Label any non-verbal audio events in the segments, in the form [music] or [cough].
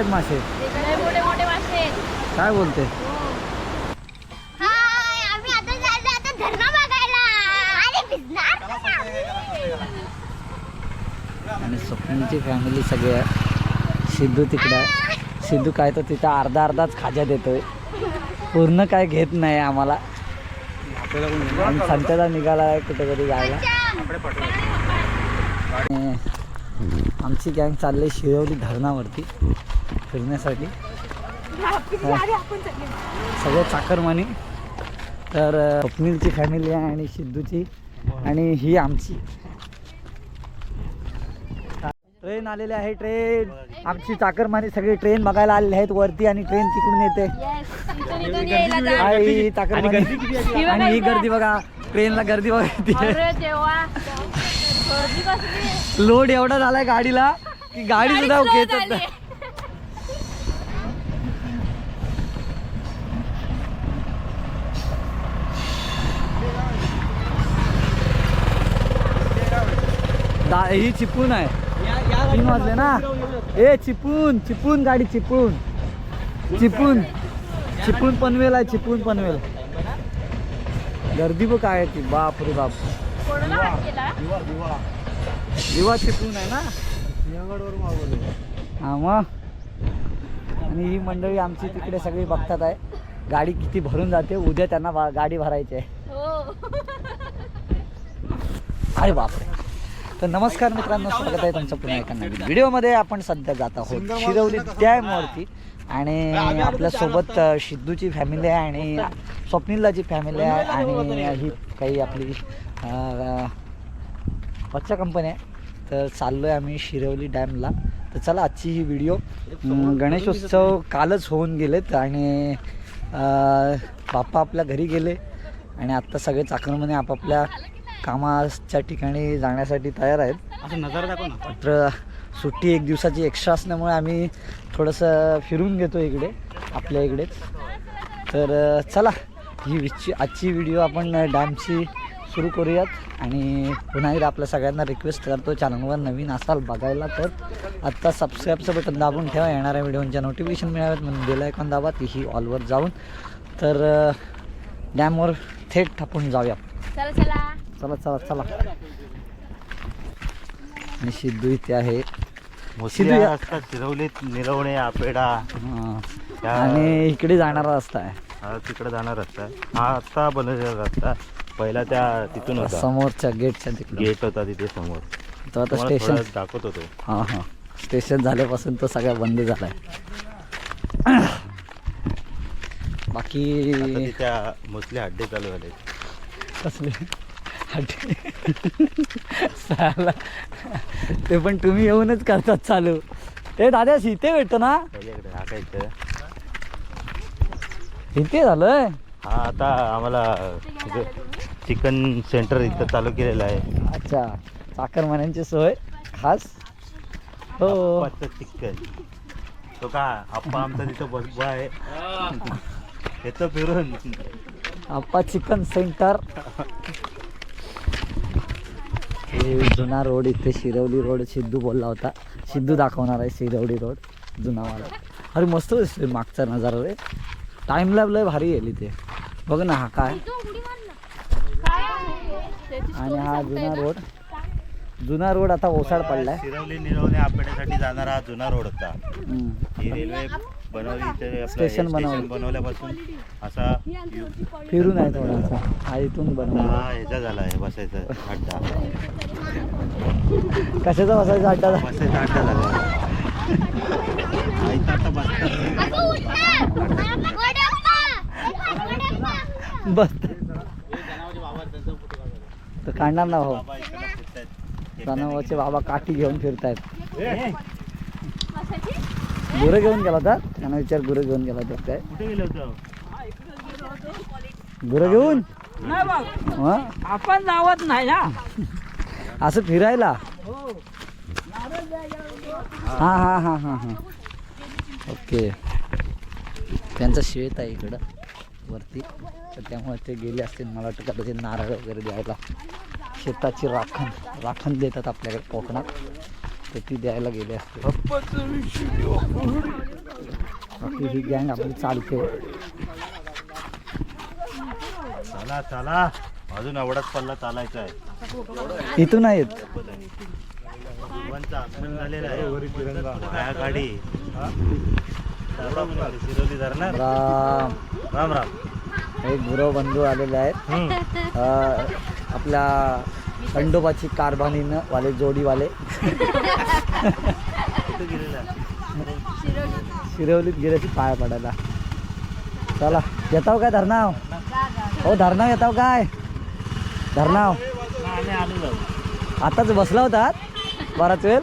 आहेत मासे. लय मोठे मोठे मासे आहेत. काय बोलते? हाय आम्ही आता चाललो आता धरणं बघायला. अरे भिजणार आणि स्वप्नीची फॅमिली सगळी आहे. सिद्धू तिकडं आहे. सिद्धू काय तर तिथं अर्धा अर्धाच खाजा देतोय. पूर्ण काय घेत नाही आम्हाला. आणि संत्याला निघाला आहे कुठेतरी जायला. आमची गँग चालली शिरवली धरणावरती. फिरण्यासाठी. सगळे चाकरमानी. तर स्वप्नीलची फॅमिली आहे आणि सिद्धूची आणि ही आमची. ट्रेन आलेली आहे ट्रेन. आमची चाकरमानी सगळी ट्रेन बघायला आलेली आहेत. वरती आणि ट्रेन तिकडून येते. आई चाकरमानी. आणि ही गर्दी बघा. ट्रेनला गर्दी बघा लोड एवढा झालाय गाडीला की गाडी सुद्धा खेचत ही चिपून आहे. तीन वाजले ना? ए चिपून चिपून गाडी चिपून. चिपून. चिपून पनवेल आहे चिपून पनवेल. गर्दी बघ काय ती. बाप रे बाप. दिवा चिपळूण आहे ना? हा मग. आणि ही मंडळी आमची तिकडे सगळी बघतात आहे. गाडी किती भरून जाते. उद्या त्यांना गाडी भरायची आहे. हो. अरे बापरे तर नमस्कार मित्रांनो स्वागत आहे तुमचं पुन्हा एका नवीन व्हिडिओमध्ये. आपण सध्या जात आहोत शिरवली डॅमवरती आणि आपल्यासोबत सिद्धूची फॅमिली आहे आणि स्वप्नीलाची फॅमिली आहे आणि ही काही आपली अ, बच्चा कंपनी आहे. तर चाललो आहे आम्ही शिरवली डॅमला. तर चला आजची ही व्हिडिओ. गणेशोत्सव कालच होऊन गेलेत आणि बाप्पा आपल्या घरी गेले. आणि आत्ता सगळे चाकरमने आपापल्या कामाच्या ठिकाणी जाण्यासाठी तयार आहेत. असं नजर दाखव ना मात्र सुट्टी एक दिवसाची एक्स्ट्रा असल्यामुळे आम्ही थोडंसं फिरून घेतो इकडे आपल्या इकडेच. तर चला ही विची आजची व्हिडिओ आपण डॅमची सुरू करूयात आणि पुन्हा एकदा आपल्या सगळ्यांना रिक्वेस्ट करतो चॅनलवर नवीन असाल बघायला तर आत्ता सबस्क्राईबचं बटन दाबून ठेवा येणाऱ्या व्हिडिओच्या नोटिफिकेशन मिळाव्यात म्हणून बेल आयकॉन दाबा तीही ऑलवर जाऊन. तर डॅमवर थेट आपण जाऊया. चला चला. चला चला चला. आणि सिद्धू इथे आहे. असतात निरवणे आपेडा. हां. आणि इकडे जाणारा रस्ता आहे हा तिकडे जाणार रस्ता हा आत्ता बनवलेला रस्ता. पहिला त्या तिथून होता. समोरच्या गेटच्या तिकडे गेट होता तिथे समोर. तो आता तुम्हाला स्टेशन थोडं दाखवत होतो. हां हां. स्टेशन झाल्यापासून तो सगळा बंद झालाय. आता बाकी तिथे मोस्टली हड्डे चालू झाले कसले. साला. ते पण तुम्ही येऊनच करतात चालू. ते दादा इथे भेटतो ना? इथं? इथे झालंय? हा आता आम्हाला चिकन सेंटर इथं चालू केलेलं आहे. अच्छा. चाकरमान्यांची सोय खास? हो. आप्पाचं चिकन. तो का आप्पा आमचा तिथं बसबा आहे. येतो फिरून. Appa chicken centre. जुना रोड इथे शिरवली रोड सिद्धू बोलला होता. सिद्धू दाखवणार आहे शिरवली रोड जुनावाला अरे मस्त दिसतोय मागचा नजारा रे. टाइम लॅब लय भारी येईल इथे. बघ ना हा काय. आणि हा जुना? रोड. जुना रोड आता ओसाड पडलाय. शिरवली निरवणे आपेड्यासाठी जाणारा हा जुना रोड होता. ही रेल्वे बनवली आपलं स्टेशन बनवलं. बनवल्यापासून असा यु- फिरून आहे थोडासा. हा इथून बनवला. हा ह्याचा झाला आहे बसायचा अड्डा. कशाचा बसायचा अड्डा बसायचा अड्डा झाला. हा, इथं आता बसतात. बस. तर काढणार ना हो. बाबा इकडे फिरतायत. सणावाचे बाबा काठी घेऊन फिरतायत? गुरं घेऊन गेला होता. त्यांना विचार गुरं घेऊन गेला होता. काय? कुठे गेलो होतो? गुरं घेऊन? हा? आपण जावत नाही ना. असं फिरायला? हा. हा हा हा हा ओके. त्यांचं शेत आहे इकडं वरती. तर त्यामुळे ते गेले असतील. मला वाटतं कदाचित नारळ वगैरे द्यायला. शेताची राखण राखण देतात आपल्याकडे कोकणात. तर ती द्यायला गेले असतील बाकी ही गँग आपली चालते. चला चला. अजून एवढाच पल्ला चालायचा आहे. इथून नाही येत सर्वांचं आगमन झालेलं आहे. पाया काढी चला म्हणाले, शिरोली धरणार? राम. राम राम. एक गुरव बंधू आलेले आहेत. अ, आपल्या खंडोबाची कारभानीनं वाले जोडीवाले. शिरवलीत गेल्याची पाया पडायला. चला येताव काय धरणाव? हो धरणाव येताव काय? धरणाव. आताच बसला होता? बराच वेळ.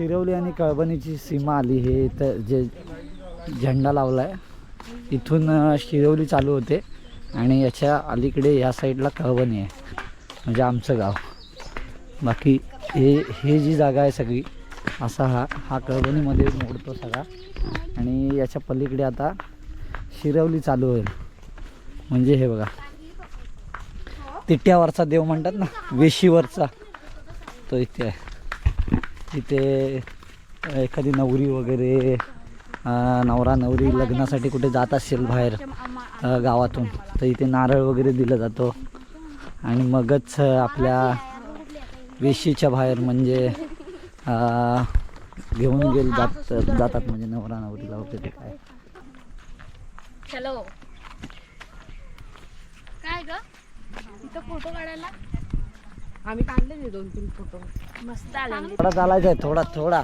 शिरवली आणि कळबणीची सीमा आली हे इथं जे झेंडा लावला आहे इथून शिरवली चालू होते आणि याच्या अलीकडे या साईडला कळबणी आहे म्हणजे आमचं गाव. बाकी हे हे जी जागा आहे सगळी असा हा हा कळबणीमध्ये मोडतो सगळा. आणि याच्या पलीकडे आता शिरवली चालू होईल. म्हणजे हे बघा तिट्यावरचा देव म्हणतात ना वेशीवरचा तो इथे आहे. तिथे एखादी नवरी वगैरे नवरा नवरी लग्नासाठी कुठे जात असेल बाहेर गावातून तर इथे नारळ वगैरे दिलं जातो. आणि मगच आपल्या वेशीच्या बाहेर म्हणजे घेऊन गेले जात जातात म्हणजे नवरा नवरीला वगैरे काय. चलो काय ग? इथं फोटो काढायला? आम्ही काढले दोन तीन फोटो. थोडा चालायचा आहे थोडा थोडा.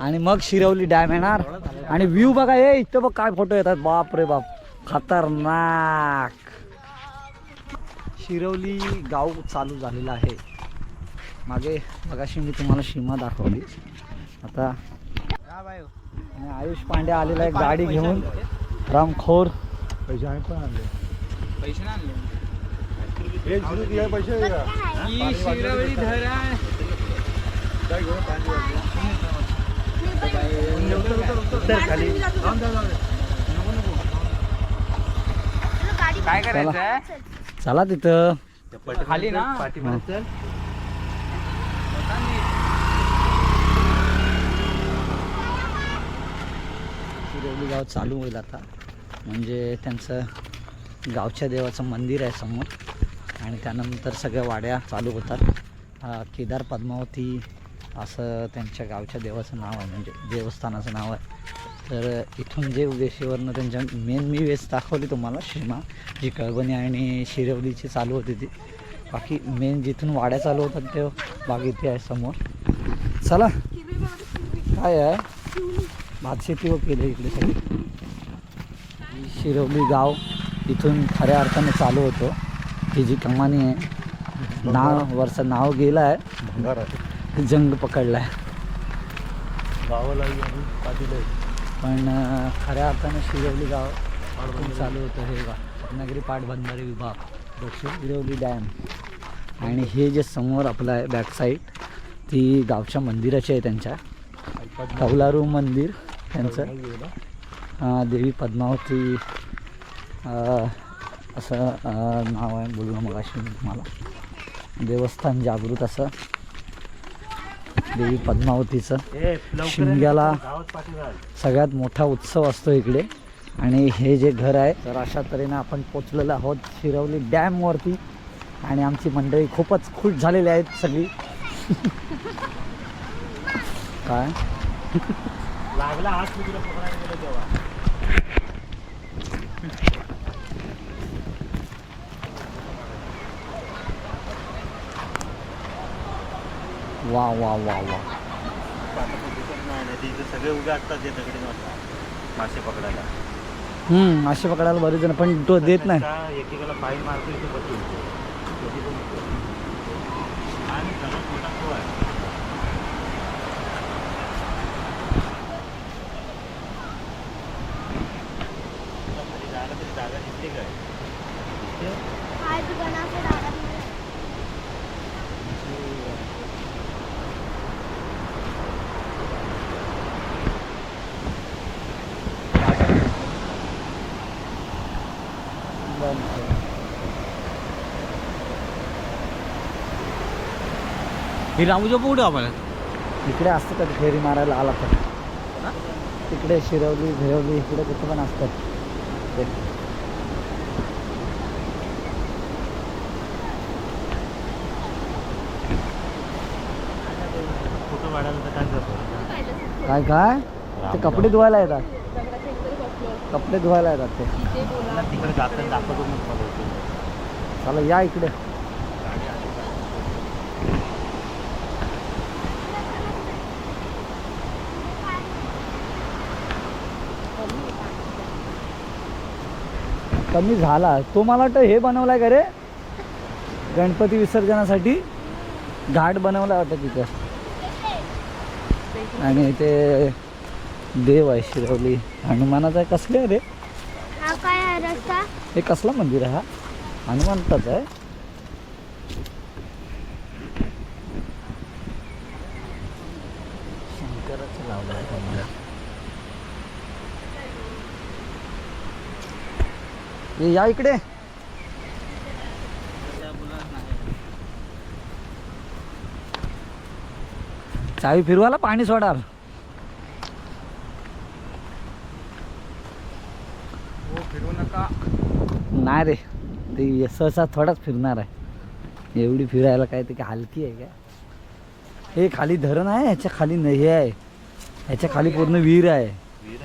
आणि मग शिरवली डॅम येणार. आणि व्ह्यू बघा ए इथं बघ काय फोटो येतात. बाप रे बाप. खतरनाक. शिरवली गाव चालू झालेलं आहे. मागे मगाशी मी तुम्हाला सीमा दाखवली. आता आयुष पांडे आलेला आहे गाडी घेऊन. रामखोर. पैसे आम्ही पण आणले. तर खाली काय चला चला तिथं. खाली ना? शिरवली गाव चालू होईल आता. म्हणजे त्यांचं गावच्या देवाचं मंदिर आहे समोर. आणि त्यानंतर सगळ्या वाड्या चालू होतात. केदार पद्मावती असं त्यांच्या गावच्या देवाचं नाव आहे म्हणजे देवस्थानाचं नाव आहे. तर इथून जे वेशीवरनं त्यांच्या मेन मी वेस दाखवली तुम्हाला सीमा जी कळबणी आणि शिरवलीची चालू होती ती. बाकी मेन जिथून वाड्या चालू होतात ते बाग इथे आहे समोर. चला. काय आहे? भात शेती व केली इकडे सगळी. शिरवली गाव इथून खऱ्या अर्थाने चालू होतो. ही जी कमानी आहे नाव वरचं नाव गेलं आहे. भंगार आहे. जंग पकडला आहे गावाला पण खऱ्या अर्थाने शिरवली गाव इथून चालू होतं हे गाव. रत्नागिरी पाटबंधारे विभाग दक्षिण शिरवली डॅम. आणि हे जे समोर आपलं आहे बॅक साईड ती गावच्या मंदिराची आहे त्यांच्या. कौलारू मंदिर त्यांचं. देवी पद्मावती असं नाव आहे बोललो मग अशी तुम्हाला. देवस्थान जागृत असं. देवी पद्मावतीचं. शिमग्याला सगळ्यात मोठा उत्सव असतो इकडे. आणि हे जे घर आहे तर अशा तऱ्हेने आपण पोचलेलो आहोत शिरवली डॅमवरती आणि आमची मंडळी खूपच खुश झालेली आहेत सगळी. [laughs] काय? लागला हात मी तुला पकडायला गेलो तेव्हा वा वा वा वा. आता पण नाही सगळे उभे असतात ते दगडी मासे पकडायला हम्म मासे पकडायला बरेच जण पण तो देत नाही. का एकेकाला पाय मारतो इथे बसून कधी पण आणि मोठा तो आहे तुला खाली जायला तरी जागा दिसते काय दिसते? काय तू गणाचं डागात ही रामूच्या पुढे आपण इकडे असतं का फेरी मारायला आला तर? तिकडे शिरवली भिरवली इकडे कुठं पण असतात. ते. काय काय? ते कपडे धुवायला येतात. कपडे धुवायला येतात ते. तिकडे जाताना दाखवतो मग मला इथे. चला या इकडे. कमी झाला. तो मला वाटतं हे बनवलाय का रे? गणपती विसर्जनासाठी घाट बनवला वाटतं तिथं. आणि ते देव आहे शिरवली. हनुमानाचा आहे कसले आहे रे? हा काय आहे रस्ता? हे कसला मंदिर आहे हा? हनुमंताचं आहे. शंकराचं लावलं आहे या इकडे. चावी फिरवाला पाणी सोडाल. नाही रे ते सहसा थोडाच फिरणार आहे. एवढी फिरायला काय ते काय हलकी आहे का हे खाली धरण आहे ह्याच्या खाली न हे आहे. ह्याच्या खाली पूर्ण विहीर आहे. ही.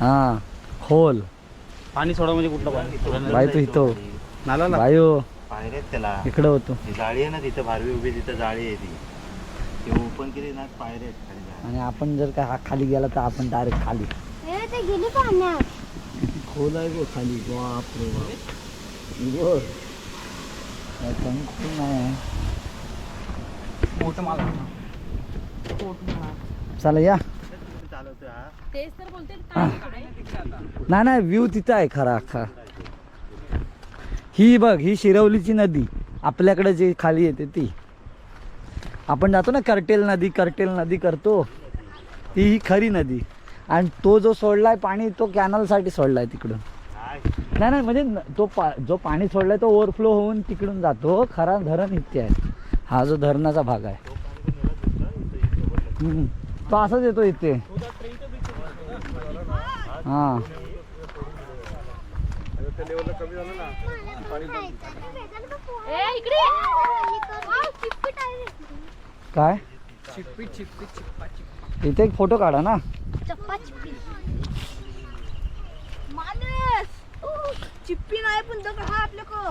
हा खोल. पाणी सोडा म्हणजे कुठलं पाणी? बाई तू इथं नाला बायो पायऱ्या आहेत त्याला. इकडं होतो ती. जाळी आहे ना तिथं भारवी उभी तिथं जाळी आहे ती. ते ओपन केली ना. आणि आपण जर का हा खाली गेला तर आपण डायरेक्ट खाली. खोल आहे गो खाली बाप रे बाप नाही. मोठं माल चला या. नाही नाही व्ह्यू तिथं आहे खरा अख्खा. ही बघ ही शिरवलीची नदी. आपल्याकडे जी खाली येते ती. आपण जातो ना कर्टेल नदी कर्टेल नदी करतो. ती ही खरी नदी. आणि तो जो सोडलाय पाणी तो कॅनलसाठी सोडलाय तिकडून. नाही नाही म्हणजे तो पा जो पाणी सोडलाय तो ओव्हरफ्लो होऊन तिकडून जातो. खरा धरण इथे आहे. हा जो धरणाचा भाग आहे. तो असाच येतो इथे. हा. काय? इथे एक फोटो काढा ना. चप्पा नाही पण दगड हा आपल्या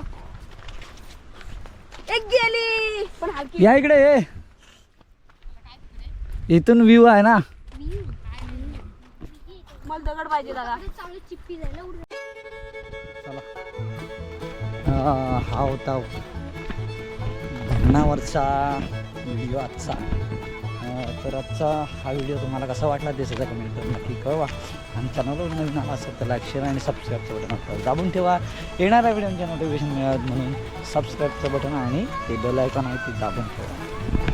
एक गेली! पण हलकी या इकडे ये. इथून व्ह्यू आहे ना. मला दगड पाहिजे दादा. चांगली चिप्पी जायला उडत. हा हा होता. धरणावरचा व्हिडिओ आजचा. तर आजचा हा व्हिडिओ तुम्हाला कसा वाटला ते सुद्धा कमेंट करून नक्की कळवा. आणि चॅनलवर नवीन आला असेल तर लाईक शेअर आणि सबस्क्राईबचं बटन आपल्याला दाबून ठेवा. येणाऱ्या व्हिडिओंच्या नोटिफिकेशन मिळावं म्हणून सबस्क्राईबचं बटन आणि ते बेल आयकॉन आहे ते दाबून ठेवा.